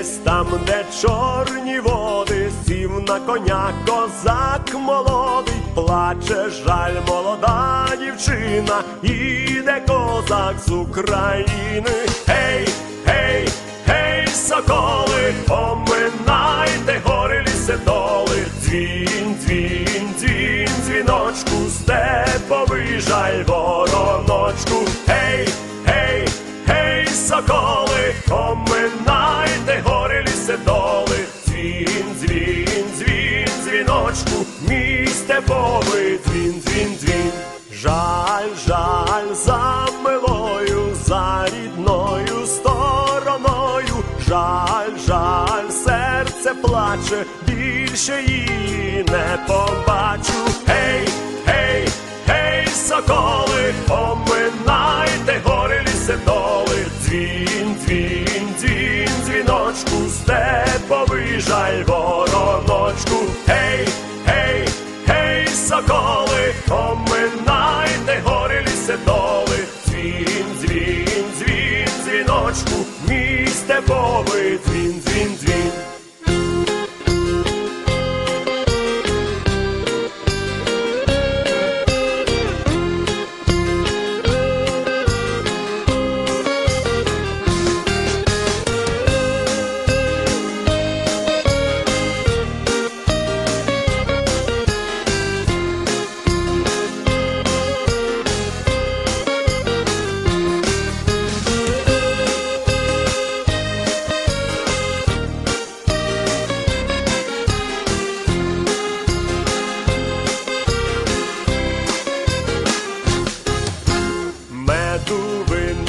Десь там, де чорні води, сів на коня козак молодий, плаче жаль молода дівчина, іде козак з України. Гей, гей, гей, соколи, поминайте гори ліси доли, дзвін, дзвін, дзвін, дзвіночку, степовий жаль жаль, жаль, серце плаче, більше її не побачу. Гей, гей, гей, соколи, поминайте гори ліси доли, дзвін, дзвін, дзвін, дзвіночку, степовий жаль вороночку. Гей, гей, гей, соколи, поминайте гори ліси доли, дзвін, дзвін, дзвін, дзвіночку, мій степовий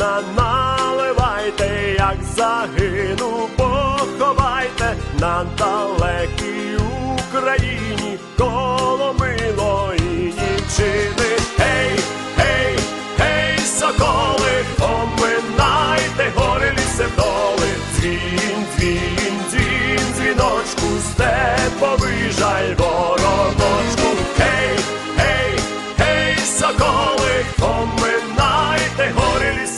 вина наливайте, як загину, поховайте на далекій Україні коло милої дівчини. Гей, гей, гей, соколи, поминайте гори ліси доли, дзвін, дзвін, дзвін, дзвіночку, степовий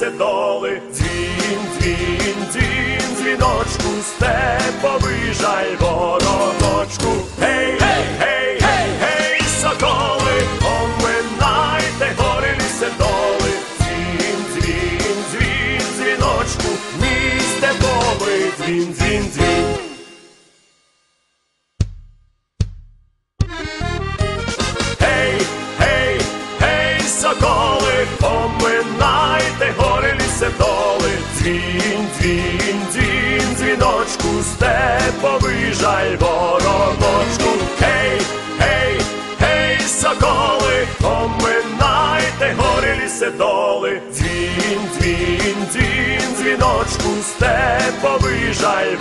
ліси доли, дзвін, дзвін, дзвін, дзвіночку, степовий жаль вороночку. Гей, гей, гей, гей, гей, соколи, поминайте гори ліси доли, дзвін, дзвін, дзвін, дзвіночку, мій степовий дзвін, дзвін, дзвін. Гей, гей, гей, соколи, поминайте гори ліси доли, дзвін, дзвін, дзвін, дзвіночку, степовий жаль вороночку. Гей, гей, гей, соколи, поминайте гори ліси доли, дзвін, дзвін, дзвін, дзвіночку, степовий жаль